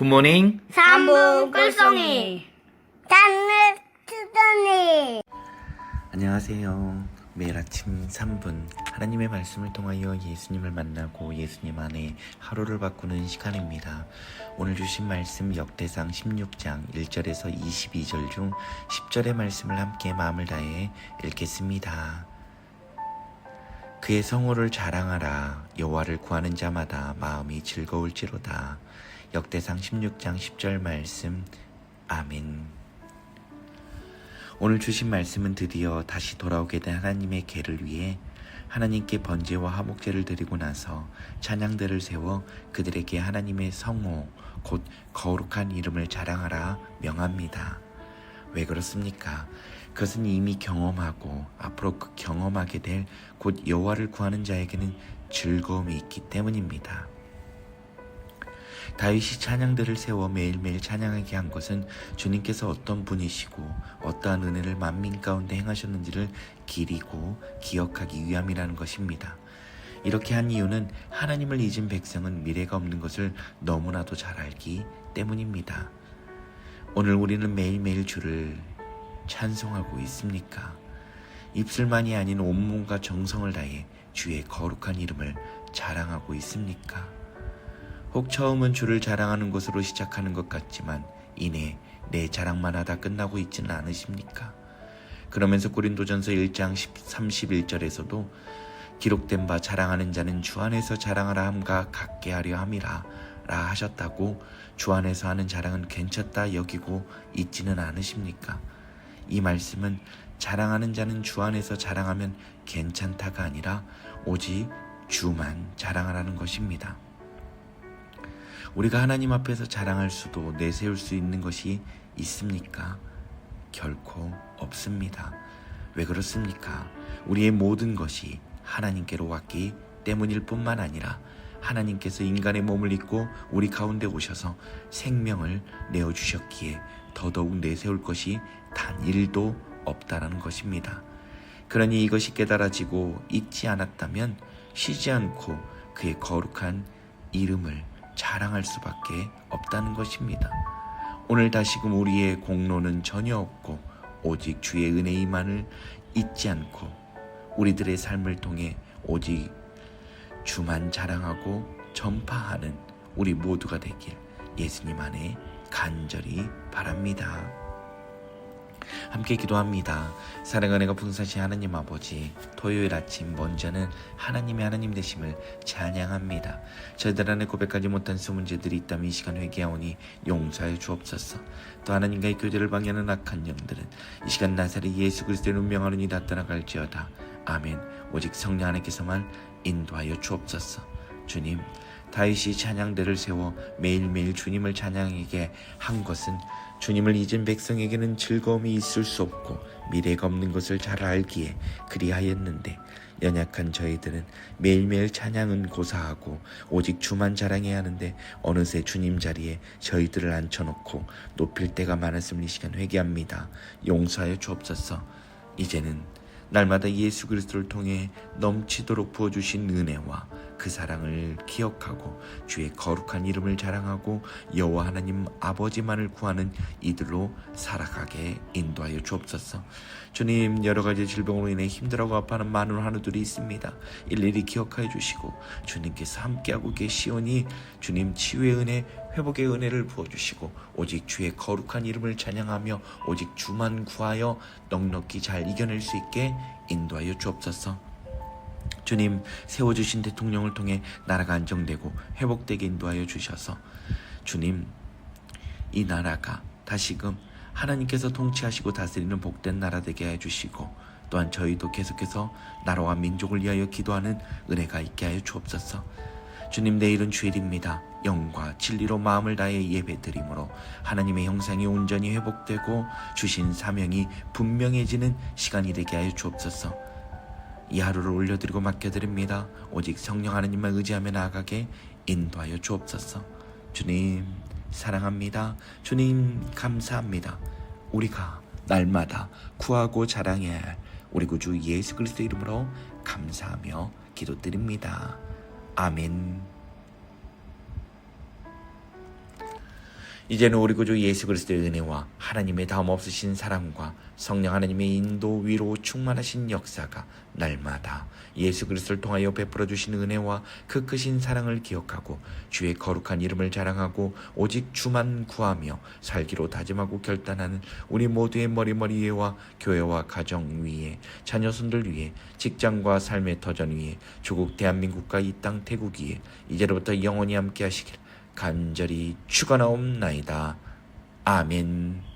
굿모닝. 삼분 꿀송이 단을 투더니 안녕하세요. 매일 아침 3분 하나님의 말씀을 통하여 예수님을 만나고 예수님 안에 하루를 바꾸는 시간입니다. 오늘 주신 말씀 역대상 16장 1절에서 22절 중 10절의 말씀을 함께 마음을 다해 읽겠습니다. 그의 성호를 자랑하라 여호와를 구하는 자마다 마음이 즐거울지로다. 역대상 16장 10절 말씀 아멘. 오늘 주신 말씀은 드디어 다시 돌아오게 된 하나님의 계를 위해 하나님께 번제와 화목제를 드리고 나서 찬양들을 세워 그들에게 하나님의 성호 곧 거룩한 이름을 자랑하라 명합니다. 왜 그렇습니까? 그것은 이미 경험하고 앞으로 그 경험하게 될 곧 여호와를 구하는 자에게는 즐거움이 있기 때문입니다. 다윗이 찬양들을 세워 매일매일 찬양하게 한 것은 주님께서 어떤 분이시고 어떠한 은혜를 만민 가운데 행하셨는지를 기리고 기억하기 위함이라는 것입니다. 이렇게 한 이유는 하나님을 잊은 백성은 미래가 없는 것을 너무나도 잘 알기 때문입니다. 오늘 우리는 매일매일 주를 찬송하고 있습니까? 입술만이 아닌 온몸과 정성을 다해 주의 거룩한 이름을 자랑하고 있습니까? 혹 처음은 주를 자랑하는 것으로 시작하는 것 같지만 이내 내 자랑만 하다 끝나고 있지는 않으십니까? 그러면서 고린도전서 1장 31절에서도 기록된 바 자랑하는 자는 주 안에서 자랑하라 함과 같게 하려 함이라 라 하셨다고 주 안에서 하는 자랑은 괜찮다 여기고 있지는 않으십니까? 이 말씀은 자랑하는 자는 주 안에서 자랑하면 괜찮다가 아니라 오직 주만 자랑하라는 것입니다. 우리가 하나님 앞에서 자랑할 수도 내세울 수 있는 것이 있습니까? 결코 없습니다. 왜 그렇습니까? 우리의 모든 것이 하나님께로 왔기 때문일 뿐만 아니라 하나님께서 인간의 몸을 입고 우리 가운데 오셔서 생명을 내어주셨기에 더더욱 내세울 것이 단 일도 없다라는 것입니다. 그러니 이것이 깨달아지고 잊지 않았다면 쉬지 않고 그의 거룩한 이름을 자랑할 수밖에 없다는 것입니다. 오늘 다시금 우리의 공로는 전혀 없고 오직 주의 은혜이만을 잊지 않고 우리들의 삶을 통해 오직 주만 자랑하고 전파하는 우리 모두가 되길 예수님 안에 간절히 바랍니다. 함께 기도합니다. 사랑하는 가 풍사시 하나님 아버지 토요일 아침 먼저는 하나님의 하나님 되심을 찬양합니다. 저희들 안에 고백하지 못한 수문제들이 있다면 이 시간 회개하오니 용서하여 주옵소서. 또 하나님과의 교제를 방해하는 악한 영들은 이 시간 나사렛 예수 그리스도의 운명하는 이다 떠나갈지어다. 아멘. 오직 성령 하나님께서만 인도하여 주옵소서. 주님, 다윗이 찬양대를 세워 매일매일 주님을 찬양하게 한 것은 주님을 잊은 백성에게는 즐거움이 있을 수 없고 미래가 없는 것을 잘 알기에 그리하였는데 연약한 저희들은 매일매일 찬양은 고사하고 오직 주만 자랑해야 하는데 어느새 주님 자리에 저희들을 앉혀놓고 높일 때가 많았음을 이 시간 회개합니다. 용서하여 주옵소서. 이제는 날마다 예수 그리스도를 통해 넘치도록 부어주신 은혜와 그 사랑을 기억하고 주의 거룩한 이름을 자랑하고 여호와 하나님 아버지만을 구하는 이들로 살아가게 인도하여 주옵소서. 주님 여러 가지 질병으로 인해 힘들어하고 아파하는 많은 환우들이 있습니다. 일일이 기억하여 주시고 주님께서 함께하고 계시오니 주님 치유의 은혜 회복의 은혜를 부어주시고 오직 주의 거룩한 이름을 찬양하며 오직 주만 구하여 넉넉히 잘 이겨낼 수 있게 인도하여 주옵소서. 주님 세워주신 대통령을 통해 나라가 안정되고 회복되게 인도하여 주셔서 주님 이 나라가 다시금 하나님께서 통치하시고 다스리는 복된 나라 되게 해 주시고 또한 저희도 계속해서 나라와 민족을 위하여 기도하는 은혜가 있게 하여 주옵소서. 주님 내일은 주일입니다. 영과 진리로 마음을 다해 예배드림으로 하나님의 형상이 온전히 회복되고 주신 사명이 분명해지는 시간이 되게 하여 주옵소서. 이 하루를 올려드리고 맡겨드립니다. 오직 성령 하나님만 의지하며 나아가게 인도하여 주옵소서. 주님 사랑합니다. 주님 감사합니다. 우리가 날마다 구하고 자랑해야 할 우리 구주 예수 그리스도 이름으로 감사하며 기도드립니다. 아멘. 이제는 우리 구주 예수 그리스도의 은혜와 하나님의 다음 없으신 사랑과 성령 하나님의 인도 위로 충만하신 역사가 날마다 예수 그리스도를 통하여 베풀어 주신 은혜와 그 크신 사랑을 기억하고 주의 거룩한 이름을 자랑하고 오직 주만 구하며 살기로 다짐하고 결단하는 우리 모두의 머리머리와 교회와 가정 위에 자녀손들 위에 직장과 삶의 터전 위에 조국 대한민국과 이 땅 태국 위에 이제로부터 영원히 함께 하시길 간절히 축원하옵나이다. 아멘.